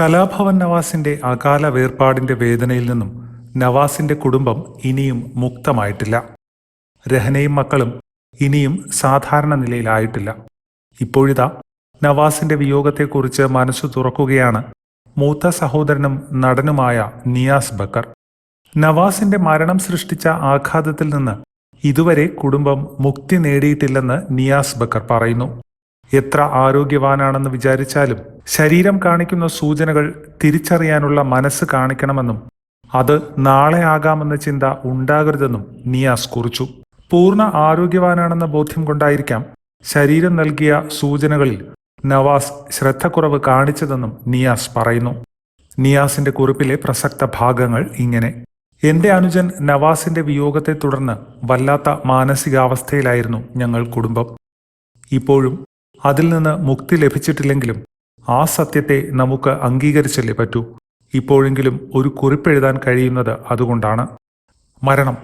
കലാഭവൻ നവാസിന്റെ അകാല വേർപാടിന്റെ വേദനയിൽ നിന്നും നവാസിന്റെ കുടുംബം ഇനിയും മുക്തമായിട്ടില്ല. രഹനയും മക്കളും ഇനിയും സാധാരണ നിലയിലായിട്ടില്ല. ഇപ്പോഴിതാ നവാസിന്റെ വിയോഗത്തെക്കുറിച്ച് മനസ്സു തുറക്കുകയാണ് മൂത്ത സഹോദരനും നടനുമായ നിയാസ് ബക്കർ. നവാസിന്റെ മരണം സൃഷ്ടിച്ച ആഘാതത്തിൽ നിന്ന് ഇതുവരെ കുടുംബം മുക്തി നേടിയിട്ടില്ലെന്ന് നിയാസ് ബക്കർ പറയുന്നു. എത്ര ആരോഗ്യവാനാണെന്ന് വിചാരിച്ചാലും ശരീരം കാണിക്കുന്ന സൂചനകൾ തിരിച്ചറിയാനുള്ള മനസ്സ് കാണിക്കണമെന്നും അത് നാളെ ആകാമെന്ന ചിന്ത ഉണ്ടാകരുതെന്നും നിയാസ് കുറിച്ചു. പൂർണ ആരോഗ്യവാനാണെന്ന ബോധ്യം കൊണ്ടായിരിക്കാം ശരീരം നൽകിയ സൂചനകളിൽ നവാസ് ശ്രദ്ധക്കുറവ് കാണിച്ചതെന്നും നിയാസ് പറയുന്നു. നിയാസിന്റെ കുറിപ്പിലെ പ്രസക്ത ഭാഗങ്ങൾ ഇങ്ങനെ. എന്റെ അനുജൻ നവാസിന്റെ വിയോഗത്തെ തുടർന്ന് വല്ലാത്ത മാനസികാവസ്ഥയിലായിരുന്നു ഞങ്ങൾ കുടുംബം. ഇപ്പോഴും അതിൽ നിന്ന് മുക്തി ലഭിച്ചിട്ടില്ലെങ്കിലും ആ സത്യത്തെ നമുക്ക് അംഗീകരിച്ചല്ലേ പറ്റൂ? ഇപ്പോഴെങ്കിലും ഒരു കുറിപ്പെഴുതാൻ കഴിയുന്നത് അതുകൊണ്ടാണ്. മരണം.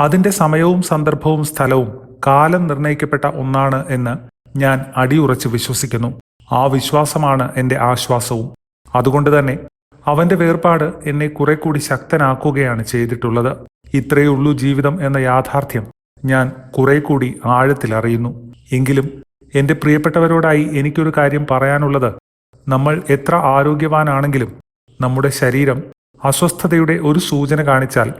അതിന്റെ സമയവും സന്ദർഭവും സ്ഥലവും കാലം നിർണയിക്കപ്പെട്ട ഒന്നാണ് എന്ന് ഞാൻ അടിയുറച്ച് വിശ്വസിക്കുന്നു. ആ വിശ്വാസമാണ് എന്റെ ആശ്വാസവും. അതുകൊണ്ട് തന്നെ അവന്റെ വേർപാട് എന്നെ കുറെ കൂടി ശക്തനാക്കുകയാണ് ചെയ്തിട്ടുള്ളത്. ഇത്രയേ ഉള്ളൂ ജീവിതം എന്ന യാഥാർത്ഥ്യം ഞാൻ കുറെ കൂടി ആഴത്തിലറിയുന്നു. എങ്കിലും എന്റെ പ്രിയപ്പെട്ടവരോടായി എനിക്കൊരു കാര്യം പറയാനുള്ളത്. നമ്മൾ എത്ര ആരോഗ്യവാനാണെങ്കിലും നമ്മുടെ ശരീരം അസ്വസ്ഥതയുടെ ഒരു സൂചന കാണിച്ചാൽ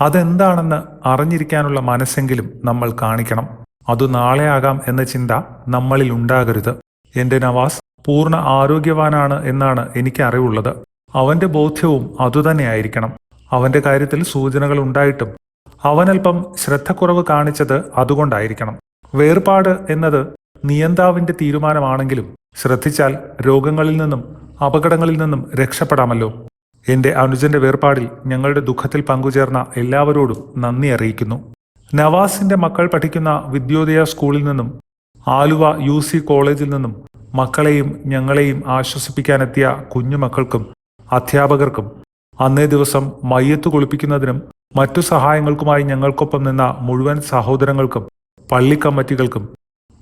അതെന്താണെന്ന് അറിഞ്ഞിരിക്കാനുള്ള മനസ്സെങ്കിലും നമ്മൾ കാണിക്കണം. അത് നാളെയാകാം എന്ന ചിന്ത നമ്മളിൽ ഉണ്ടാകരുത്. എന്റെ നവാസ് പൂർണ ആരോഗ്യവാനാണ് എന്നാണ് എനിക്ക് അറിവുള്ളത്. അവന്റെ ബോധ്യവും അതുതന്നെയായിരിക്കണം അവന്റെ കാര്യത്തിൽ സൂചനകൾ ഉണ്ടായിട്ടും അവനൽപ്പം ശ്രദ്ധക്കുറവ് കാണിച്ചത് അതുകൊണ്ടായിരിക്കണം. വേർപാട് എന്നത് നിയന്താവിന്റെ തീരുമാനമാണെങ്കിലും ശ്രദ്ധിച്ചാൽ രോഗങ്ങളിൽ നിന്നും അപകടങ്ങളിൽ നിന്നും രക്ഷപ്പെടാമല്ലോ. എന്റെ അനുജന്റെ വേർപാടിൽ ഞങ്ങളുടെ ദുഃഖത്തിൽ പങ്കുചേർന്ന എല്ലാവരോടും നന്ദി അറിയിക്കുന്നു. നവാസിന്റെ മക്കൾ പഠിക്കുന്ന വിദ്യോദയ സ്കൂളിൽ നിന്നും ആലുവ യു സി കോളേജിൽ നിന്നും മക്കളെയും ഞങ്ങളെയും ആശ്വസിപ്പിക്കാനെത്തിയ കുഞ്ഞുമക്കൾക്കും അധ്യാപകർക്കും അന്നേ ദിവസം മയ്യത്ത് കുളിപ്പിക്കുന്നതിനും മറ്റു സഹായങ്ങൾക്കുമായി ഞങ്ങൾക്കൊപ്പം നിന്ന മുഴുവൻ സഹോദരങ്ങൾക്കും പള്ളി കമ്മിറ്റികൾക്കും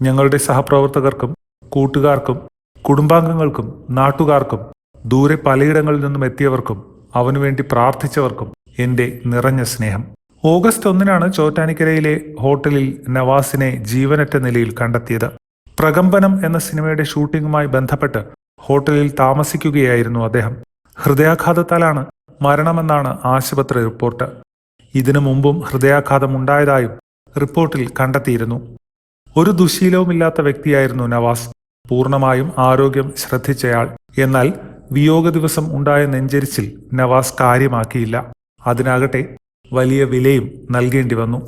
ഞങ്ങളുടെ സഹപ്രവർത്തകർക്കും കൂട്ടുകാർക്കും കുടുംബാംഗങ്ങൾക്കും നാട്ടുകാർക്കും ദൂരെ പലയിടങ്ങളിൽ നിന്നും എത്തിയവർക്കും അവനുവേണ്ടി പ്രാർത്ഥിച്ചവർക്കും എന്റെ നിറഞ്ഞ സ്നേഹം. ഓഗസ്റ്റ് ഒന്നിനാണ് ചോറ്റാനിക്കരയിലെ ഹോട്ടലിൽ നവാസിനെ ജീവനറ്റ നിലയിൽ കണ്ടെത്തിയത്. പ്രകമ്പനം എന്ന സിനിമയുടെ ഷൂട്ടിംഗുമായി ബന്ധപ്പെട്ട് ഹോട്ടലിൽ താമസിക്കുകയായിരുന്നു അദ്ദേഹം. ഹൃദയാഘാതത്താലാണ് മരണമെന്നാണ് ആശുപത്രി റിപ്പോർട്ട്. ഇതിനു മുമ്പും ഹൃദയാഘാതം ഉണ്ടായതായും റിപ്പോർട്ടിൽ കണ്ടെത്തിയിരുന്നു. ഒരു ദുശീലവുമില്ലാത്ത വ്യക്തിയായിരുന്നു നവാസ്. പൂർണമായും ആരോഗ്യം ശ്രദ്ധിച്ചയാൾ. എന്നാൽ വിയോഗ ദിവസം ഉണ്ടായ നെഞ്ചരിച്ചിൽ നവാസ് കാര്യമാക്കിയില്ല. അതിനാകട്ടെ വലിയ വിലയും നൽകേണ്ടി വന്നു